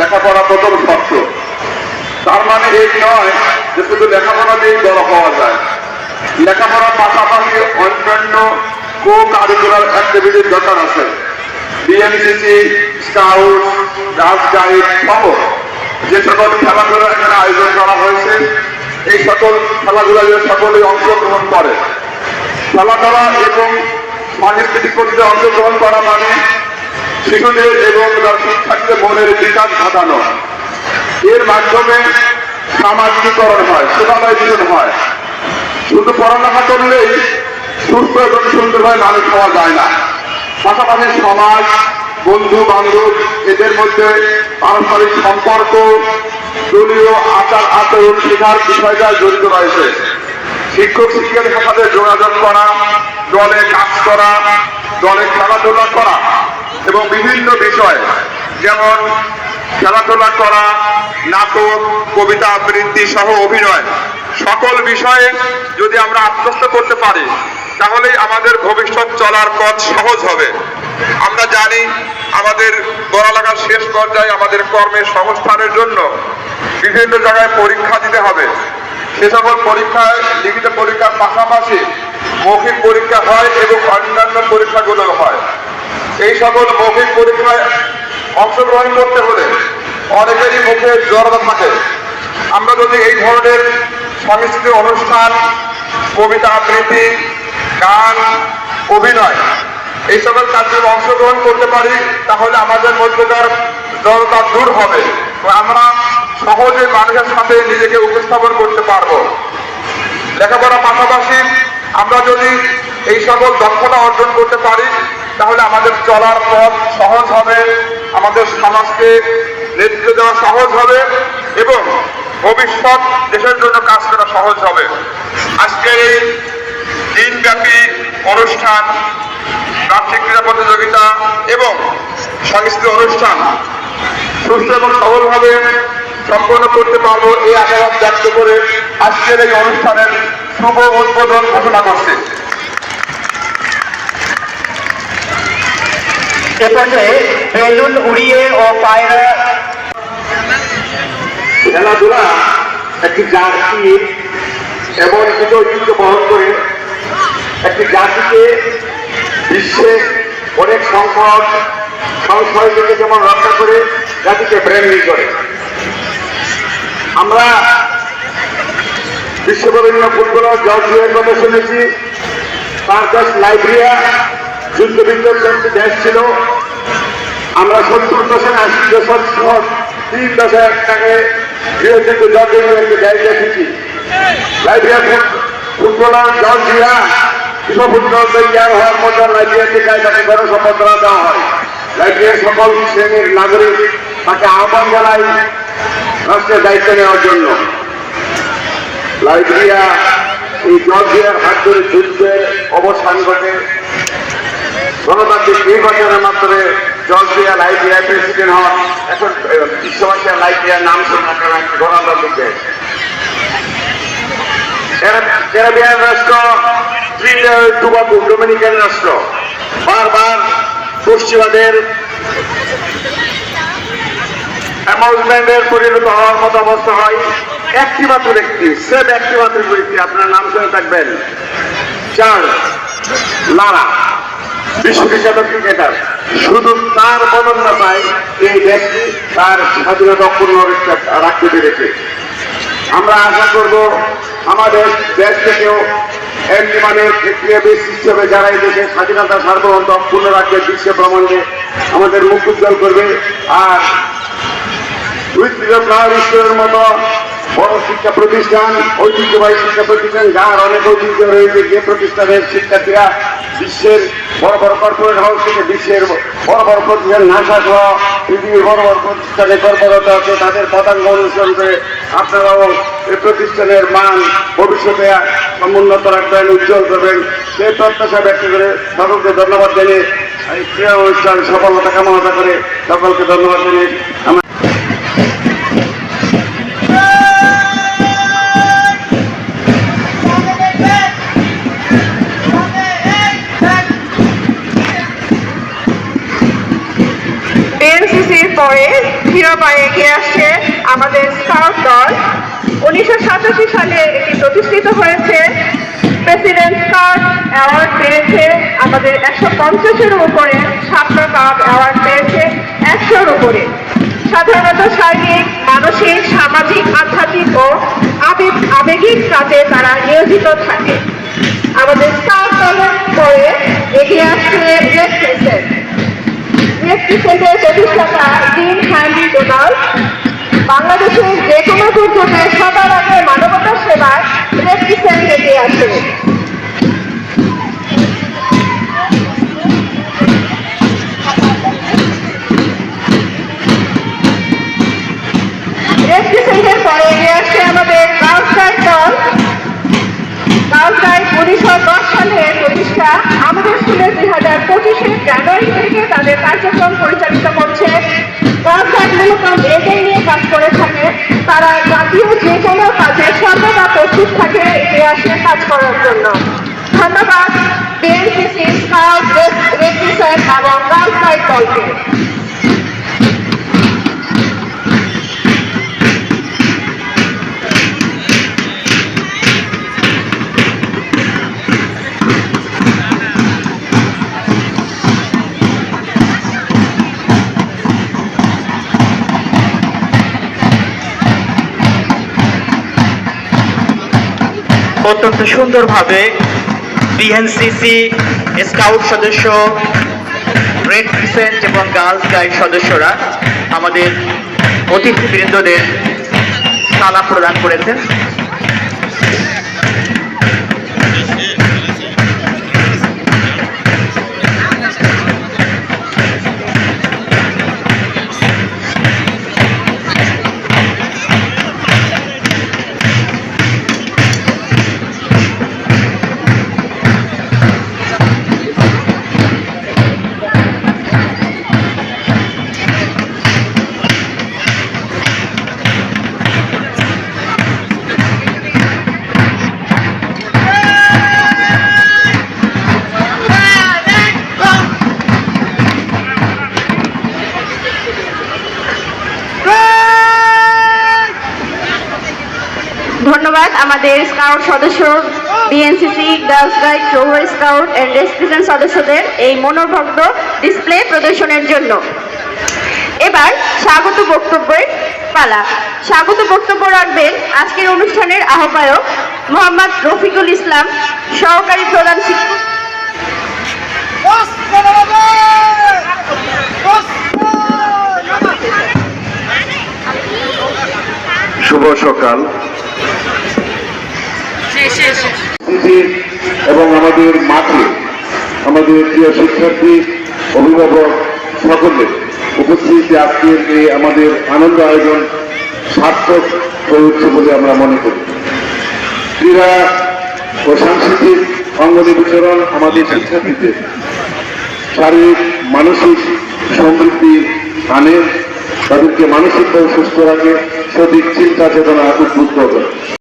লেখাপড়া প্রথম শর্ত তার মানে এই নয় যে শুধু লেখাপড়া দিয়েই বড় হওয়া যায়। লেখাপড়ার পাশাপাশি অন্যান্য কো কারিকুলার অ্যাক্টিভিটির দরকার আছে। বিএমসিসি স্কাউট ডান্স গাইড সহ যে সকল খেলাধুলা এখানে আয়োজন করা হয়েছে, এই সকল খেলাধুলায় সকলেই অংশগ্রহণ করে। খেলাধুলা এবং সাংস্কৃতিক প্রতিযোগিতায় অংশগ্রহণ করা মানে শিশুদের এবং তার শিক্ষার্থীদের মনের বিকাশ ঘটানো। এর মাধ্যমে সামাজিকীকরণ হয় সেবাময় হয়। শুধু পড়ালেখা করলেই সুস্থ এবং সুন্দরভাবে মানুষ হওয়া যায় না। পাশাপাশি সমাজ, বন্ধু, বান্ধব, এদের মধ্যে পারস্পরিক সম্পর্ক, দলীয় আচার আচরণ শেখার বিষয়টা জড়িত রয়েছে। শিক্ষক শিক্ষকের সাথে যোগাযোগ করা, দলে কাজ করা, দলে খেলাধুলা করা এবং বিভিন্ন বিষয়, যেমন খেলাধুলা করা, নাটক, কবিতা আবৃত্তি সহ অভিনয়, সকল বিষয়ে যদি আমরা আত্মস্থ করতে পারি, তাহলেই আমাদের ভবিষ্যৎ চলার পথ সহজ হবে। আমরা জানি আমাদের পড়ালেখার শেষ পর্যায়ে আমাদের কর্মের সংস্থানের জন্য বিভিন্ন জায়গায় পরীক্ষা দিতে হবে। সে সকল পরীক্ষায়, লিখিত পরীক্ষার পাশাপাশি মৌখিক পরীক্ষা হয় এবং অন্যান্য পরীক্ষাগুলো হয়। এই সকল মৌখিক পরীক্ষায় অংশগ্রহণ করতে হলে অনেকেরই মুখে জড়তা থাকে। আমরা যদি এই ধরনের সাংস্কৃতিক অনুষ্ঠান, কবিতা আবৃত্তি, গান, অভিনয় এই সকল কার্যক্রমে অংশগ্রহণ করতে পারি, তাহলে আমাদের মধ্যকার জড়তা দূর হবে আমরা সহজে মানুষের সাথে নিজেকে উপস্থাপন করতে পারব। লেখাপড়ার পাশাপাশি আমরা যদি এই সকল দক্ষতা অর্জন করতে পারি তাহলে আমাদের চলার পথ সহজ হবে, আমাদের সমাজকে নেতৃত্ব দেওয়া সহজ হবে এবং ভবিষ্যৎ দেশের জন্য কাজ করা সহজ হবে। আজকের এই দিনব্যাপী অনুষ্ঠান রাজ্যিক ক্রীড়া প্রতিযোগিতা এবং সাংস্কৃতিক অনুষ্ঠান সুস্থ এবং সফলভাবে সম্পন্ন করতে পারব এই আশাবাদ ব্যক্ত করে আজকের এই অনুষ্ঠানের শুভ উদ্বোধন ঘোষণা করছে। এ পর্যায়ে বেলুন উড়িয়ে ও পায়রা। খেলাধুলা একটি জাতি এবং কিছু ঐতিহ্য বহন করে। একটি জাতিকে বিশ্বে অনেক সংকট সংশয় থেকে যেমন রক্ষা করে, জাতিকে ফ্রেন্ডলি করে। আমরা বিশ্ববিদ্যালয় ফুটবলার জর্জিয়ার কথা শুনেছি দেশ লাইব্রেরিয়া যুদ্ধ দেশ ছিল। আমরা সত্তর দশক, আশি দশক তিন দশক টাকে গৃহযুদ্ধ জর্জিয়ার একটি দেশ দেখেছি। লাইব্রেরিয়া ফুটবলার জর্জিয়া বিশ্ব ফুটবল তৈরি হওয়ার থেকে তাকে গণ সম্বর্ধনা দেওয়া হয়। লাইব্রেরিয়ার সকল শ্রেণির নাগরিক তাকে আহ্বান জানাই রাষ্ট্রের দায়িত্ব নেওয়ার জন্য। লাইব্রেরিয়া এই জর্জিয়ার হাত ধরে যুদ্ধের অবসান ঘটে। গণতান্ত্রিক নির্বাচনের মাধ্যমে জর্জিয়া লাইব্রেরিয়া প্রেসিডেন্ট হন এখন বিশ্ববাসীর লাইব্রেরিয়ার নাম শুনে গণতান্ত্রিক দেশ ক্যারাবিয়ান রাষ্ট্র টুবাকো ডোমিনিকান রাষ্ট্র। বারবার পশ্চিমাদের অ্যামাউন্টমেন্টের পরিণত হওয়ার মতো অবস্থা হয়। একটি মাত্র ব্যক্তি, সেম একটি মাত্র ব্যক্তি, আপনার নাম শুনে থাকবেন। চার লারা বিশ্ববিখ্যাত ক্রিকেটার। শুধু তার বদন্যতায় এই দেশটি তার স্বাধীনতা অক্ষুণ্ণ রাখতে পেরেছে। আমরা আশা করব আমাদের দেশ থেকেও এমনি মানে হিসেবে যারা এই দেশের স্বাধীনতা সার্বভৌমত্ব অক্ষুণ্ণ রাখবে, বিশ্ব ভ্রমণে আমাদের মুখ উজ্জ্বল করবে। আর স্কুলের মতো বড় শিক্ষা প্রতিষ্ঠান, ঐতিহ্যবাহী শিক্ষা প্রতিষ্ঠান, যার অনেক ঐতিহ্য রয়েছে, যে প্রতিষ্ঠানের শিক্ষার্থীরা বিশ্বের বড় বড় কর্পোরেট হাউস থেকে বিশ্বের বড় বড় প্রতিষ্ঠান নাসা সহ পৃথিবীর বড় বড় প্রতিষ্ঠানে কর্মরত আছে, তাদের পতাঙ্গ অনুসরণ করে আপনারাও এই প্রতিষ্ঠানের মান ভবিষ্যতে সমুন্নত রাখবেন, উজ্জ্বল করবেন। সেই প্রত্যাশা ব্যক্ত করে সকলকে ধন্যবাদ জানিয়ে এই ক্রীড়া অনুষ্ঠান সফলতা কামনা করে সকলকে ধন্যবাদ জানিয়ে পরে এগিয়ে আসছে আমাদের স্কাউট দল। উনিশশো সাতাশি সালে এটি প্রতিষ্ঠিত হয়েছে। প্রেসিডেন্ট স্কাউট অ্যাওয়ার্ড পেয়েছে আমাদের একশো পঞ্চাশের উপরে ছাত্র কাপ অ্যাওয়ার্ড পেয়েছে একশোর উপরে। সাধারণত শারীরিক, মানসিক, সামাজিক, আধ্যাত্মিক ও আবেগ আবেগিক কাজে তারা নিয়োজিত থাকে। আমাদের স্কাউট দলের পরে এগিয়ে আসছে রেড ক্রিসেন্ট ক্রিসেন্টের প্রতিষ্ঠাতা ডিন হ্যান্ডি ডোনাল্ড। বাংলাদেশের যে কোনো দুর্যোগে সবার আগে মানবতার সেবায় রেড ক্রিসেন্ট এগিয়ে আসে প্রতিষ্ঠা আমাদের স্কুলে দুই হাজার পঁচিশে জানুয়ারি থেকে তাদের কার্যক্রম পরিচালিত করছে এটাই নিয়ে কাজ করে থাকে। তারা জাতীয় যে কোনো কাজে সর্বদা প্রস্তুত থাকে এগিয়ে আসে কাজ করার জন্য। ধন্যবাদ। এবং গার্লস দলকে অত্যন্ত সুন্দরভাবে বিএনসিসি স্কাউট সদস্য রেড ক্রিসেন্ট এবং গার্লস গাইড সদস্যরা আমাদের অতিথিবৃন্দদের সালাম প্রদান করেছেন। ধন্যবাদ আমাদের স্কাউট সদস্য BNCC girls guide rover scout and রেসপিডেন্ট সদস্যদের এই মনোভগ্ন ডিসপ্লে প্রদর্শনের জন্য। এবার স্বাগত বক্তব্যের পালা। স্বাগত বক্তব্য রাখবেন আজকের অনুষ্ঠানের আহ্বায়ক মোহাম্মদ রফিকুল ইসলাম, সহকারী প্রধান শিক্ষক। শুভ সকাল। এবং আমাদের মাঠে আমাদের প্রিয় শিক্ষার্থী, অভিভাবক সকলে উপস্থিতি আজকের এই আমাদের আনন্দ আয়োজন সার্থক হয়ে বলে আমরা মনে করি। ক্রীড়া ও সাংস্কৃতিক অঙ্গনে বিচরণ আমাদের শিক্ষার্থীদের শারীরিক, মানসিক সমৃদ্ধি আনে, তাদেরকে মানসিকভাবে সুস্থ রাখে, সঠিক চিন্তা চেতনা উদ্বুদ্ধ করে।